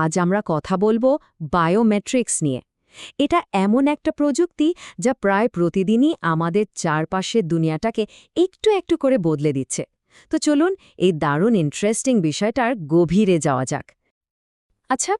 আজ আমরা কথা বলব বায়োমেট্রিক্স নিয়ে। এটা এমন একটা প্রযুক্তি যা প্রায় প্রতিদিনই আমাদের চারপাশের দুনিয়াটাকে একটু একটু করে বদলে দিচ্ছে। তো চলুন এই দারুণ ইন্টারেস্টিং বিষয়টার গভীরে যাওয়া যাক। আচ্ছা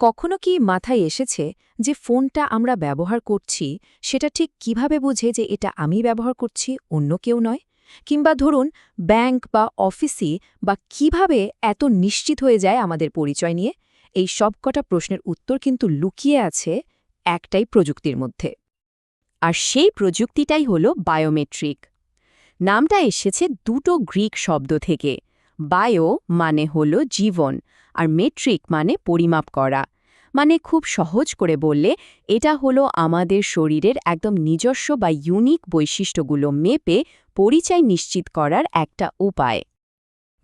কখনো কি মাথায় এসেছে যে ফোনটা আমরা ব্যবহার করছি, সেটা ঠিক কীভাবে বুঝে যে এটা আমি ব্যবহার করছি, অন্য কেউ নয়? কিংবা ধরুন, ব্যাংক বা অফিসে বা কীভাবে এত নিশ্চিত হয়ে যায় আমাদের পরিচয় নিয়ে? এই সবকটা প্রশ্নের উত্তর কিন্তু লুকিয়ে আছে একটাই প্রযুক্তির মধ্যে। আর সেই প্রযুক্তিটাই হল বায়োমেট্রিক। নামটা এসেছে দুটো গ্রিক শব্দ থেকে। বায়ো মানে হল জীবন আর মেট্রিক মানে পরিমাপ করা। মানে খুব সহজ করে বললে, এটা হলো আমাদের শরীরের একদম নিজস্ব বা ইউনিক বৈশিষ্ট্যগুলো মেপে পরিচয় নিশ্চিত করার একটা উপায়।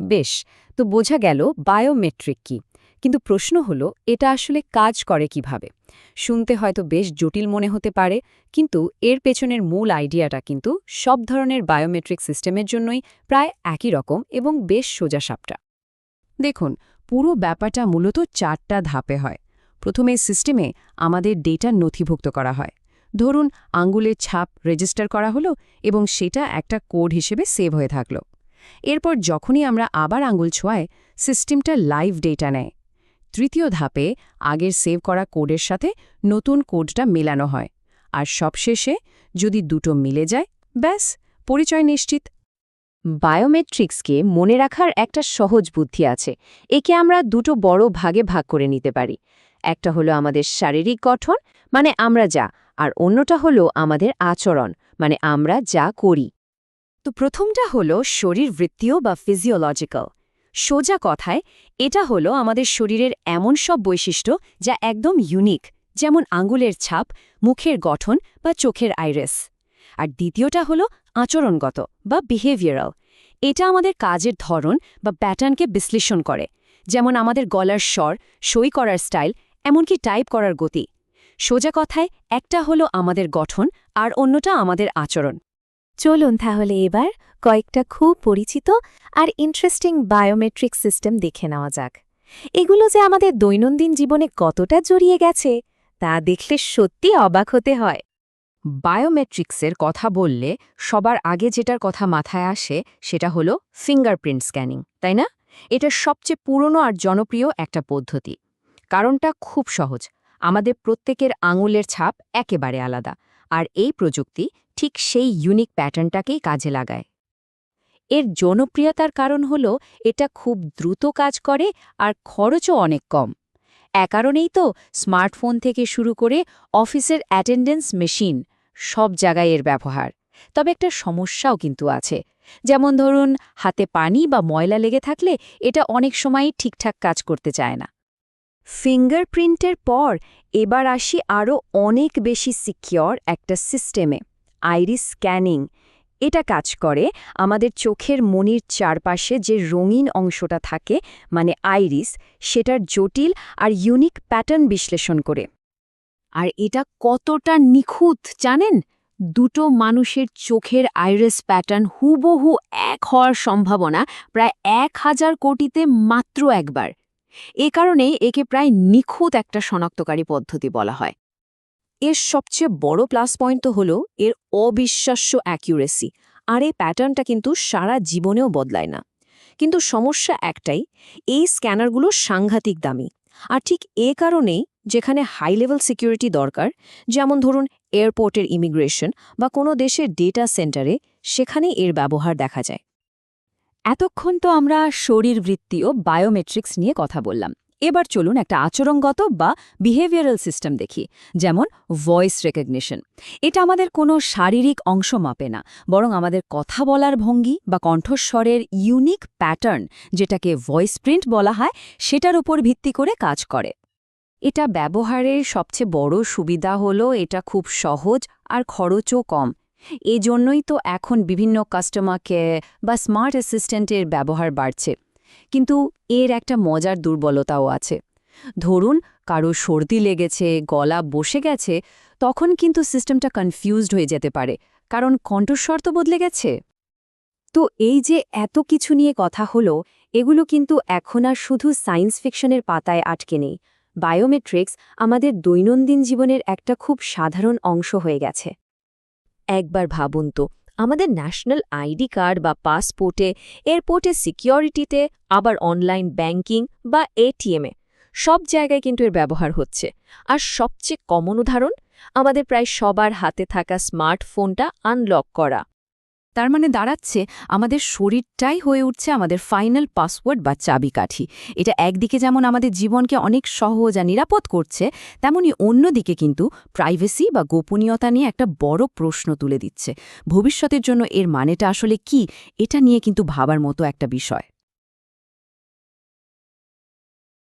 বেশ, তো বোঝা গেল বায়োমেট্রিক কি। কিন্তু প্রশ্ন হলো, এটা আসলে কাজ করে কীভাবে? শুনতে হয়তো বেশ জটিল মনে হতে পারে, কিন্তু এর পেছনের মূল আইডিয়াটা কিন্তু সব ধরনের বায়োমেট্রিক সিস্টেমের জন্যই প্রায় একই রকম এবং বেশ সোজাসাপটা। দেখুন, পুরো ব্যাপারটা মূলত চারটা ধাপে হয়। প্রথমে সিস্টেমে আমাদের ডেটা নথিভুক্ত করা হয়। ধরুন, আঙ্গুলের ছাপ রেজিস্টার করা হলো এবং সেটা একটা কোড হিসেবে সেভ হয়ে থাকল। এরপর যখনই আমরা আবার আঙ্গুল ছোঁয়াই সিস্টেমটা লাইভ ডেটা নেয়। তৃতীয় ধাপে আগের সেভ করা কোডের সাথে নতুন কোডটা মেলানো হয়। আর সবশেষে যদি দুটো মিলে যায়, ব্যাস, পরিচয় নিশ্চিত। বায়োমেট্রিক্সকে মনে রাখার একটা সহজ বুদ্ধি আছে। একে আমরা দুটো বড় ভাগে ভাগ করে নিতে পারি। একটা হলো আমাদের শারীরিক গঠন মানে আমরা যা, আর অন্যটা হলো আমাদের আচরণ মানে আমরা যা করি। তো প্রথমটা হলো শরীরবৃত্তীয় বা ফিজিওলজিক্যাল সোজা কথায়, এটা হলো আমাদের শরীরের এমন সব বৈশিষ্ট্য যা একদম ইউনিক যেমন আঙ্গুলের ছাপ, মুখের গঠন বা চোখের আইরেস আর দ্বিতীয়টা হলো আচরণগত বা বিহেভিয়ারাল এটা আমাদের কাজের ধরন বা প্যাটার্নকে বিশ্লেষণ করে। যেমন আমাদের গলার স্বর, সই করার স্টাইল, এমনকি টাইপ করার গতি। সোজা কথায়, একটা হলো আমাদের গঠন আর অন্যটা আমাদের আচরণ। চলুন তাহলে এবার কয়েকটা খুব পরিচিত আর ইন্টারেস্টিং বায়োমেট্রিক সিস্টেম দেখে নেওয়া যাক। এগুলো যে আমাদের দৈনন্দিন জীবনে কতটা জড়িয়ে গেছে, তা দেখলে সত্যি অবাক হতে হয়। বায়োমেট্রিক্সের কথা বললে সবার আগে যেটার কথা মাথায় আসে সেটা হলো ফিঙ্গারপ্রিন্ট স্ক্যানিং তাই না? এটা সবচেয়ে পুরনো আর জনপ্রিয় একটা পদ্ধতি। কারণটা খুব সহজ। আমাদের প্রত্যেকের আঙুলের ছাপ একেবারে আলাদা, আর এই প্রযুক্তি ঠিক সেই ইউনিক প্যাটার্নটাকেই কাজে লাগায়। এর জনপ্রিয়তার কারণ হল এটা খুব দ্রুত কাজ করে আর খরচও অনেক কম। এ কারণেই তো স্মার্টফোন থেকে শুরু করে অফিসের অ্যাটেন্ডেন্স মেশিন সব জায়গায় এর ব্যবহার। তবে একটা সমস্যাও কিন্তু আছে। যেমন ধরুন, হাতে পানি বা ময়লা লেগে থাকলে এটা অনেক সময়ই ঠিকঠাক কাজ করতে চায় না। ফিঙ্গারপ্রিন্টের পর এবার আসি আরও অনেক বেশি সিকিওর একটা সিস্টেমে, আইরিস স্ক্যানিং। এটা কাজ করে, আমাদের চোখের মনির চারপাশে যে রঙিন অংশটা থাকে মানে আইরিস, সেটার জটিল আর ইউনিক প্যাটার্ন বিশ্লেষণ করে। আর এটা কতটা নিখুঁত জানেন? দুটো মানুষের চোখের আইরিস প্যাটার্ন হুবহু এক হওয়ার সম্ভাবনা প্রায় এক হাজার কোটিতে মাত্র একবার। এ কারণেই একে প্রায় নিখুঁত একটা শনাক্তকারী পদ্ধতি বলা হয়। এর সবচেয়ে বড় প্লাস পয়েন্ট তো হল এর অবিশ্বাস্য অ্যাকিউরেসি আর এই প্যাটার্নটা কিন্তু সারা জীবনেও বদলায় না। কিন্তু সমস্যা একটাই, এই স্ক্যানারগুলো সাংঘাতিক দামি, আর ঠিক এ কারণেই যেখানে হাই লেভেল সিকিউরিটি দরকার, যেমন ধরুন এয়ারপোর্টের ইমিগ্রেশন বা কোনো দেশের ডেটা সেন্টারে সেখানেই এর ব্যবহার দেখা যায়। এতক্ষণ তো আমরা শরীরবৃত্তি ও বায়োমেট্রিক্স নিয়ে কথা বললাম। এবার চলুন একটা আচরণগত বা বিহেভিয়ারাল সিস্টেম দেখি, যেমন ভয়েস রেকগনিশন এটা আমাদের কোনো শারীরিক অংশ মাপে না, বরং আমাদের কথা বলার ভঙ্গি বা কণ্ঠস্বরের ইউনিক প্যাটার্ন যেটাকে ভয়েস প্রিন্ট বলা হয়, সেটার উপর ভিত্তি করে কাজ করে। এটা ব্যবহারের সবচেয়ে বড় সুবিধা হলো এটা খুব সহজ আর খরচও কম। এজন্যই তো এখন বিভিন্ন কাস্টমার কেয়ার বা স্মার্ট অ্যাসিস্ট্যান্টের ব্যবহার বাড়ছে। কিন্তু এর একটা মজার দুর্বলতাও আছে। ধরুন, কারও সর্দি লেগেছে, গলা বসে গেছে, তখন কিন্তু সিস্টেমটা কনফিউজড হয়ে যেতে পারে, কারণ কণ্ঠস্বর তো বদলে গেছে। তো এই যে এত কিছু নিয়ে কথা হলো, এগুলো কিন্তু এখন আর শুধু সায়েন্স ফিকশনের পাতায় আটকে নেই। বায়োমেট্রিক্স আমাদের দৈনন্দিন জীবনের একটা খুব সাধারণ অংশ হয়ে গেছে। একবার ভাবুন তো আমাদের ন্যাশনাল আইডি কার্ড বা পাসপোর্টে এয়ারপোর্টে সিকিউরিটিতে আবার অনলাইন ব্যাংকিং বা এটিএমে সব জায়গায় কিন্তু এর ব্যবহার হচ্ছে। আর সবচেয়ে কমন উদাহরণ, আমাদের প্রায় সবার হাতে থাকা স্মার্টফোনটা আনলক করা। তার মানে দাঁড়াচ্ছে, আমাদের শরীরটাই হয়ে উঠছে আমাদের ফাইনাল পাসওয়ার্ড বা চাবিকাঠি। এটা একদিকে যেমন আমাদের জীবনকে অনেক সহজ আর নিরাপদ করছে, তেমনি অন্যদিকে কিন্তু প্রাইভেসি বা গোপনীয়তা নিয়ে একটা বড় প্রশ্ন তুলে দিচ্ছে। ভবিষ্যতের জন্য এর মানেটা আসলে কি, এটা নিয়ে কিন্তু ভাবার মতো একটা বিষয়।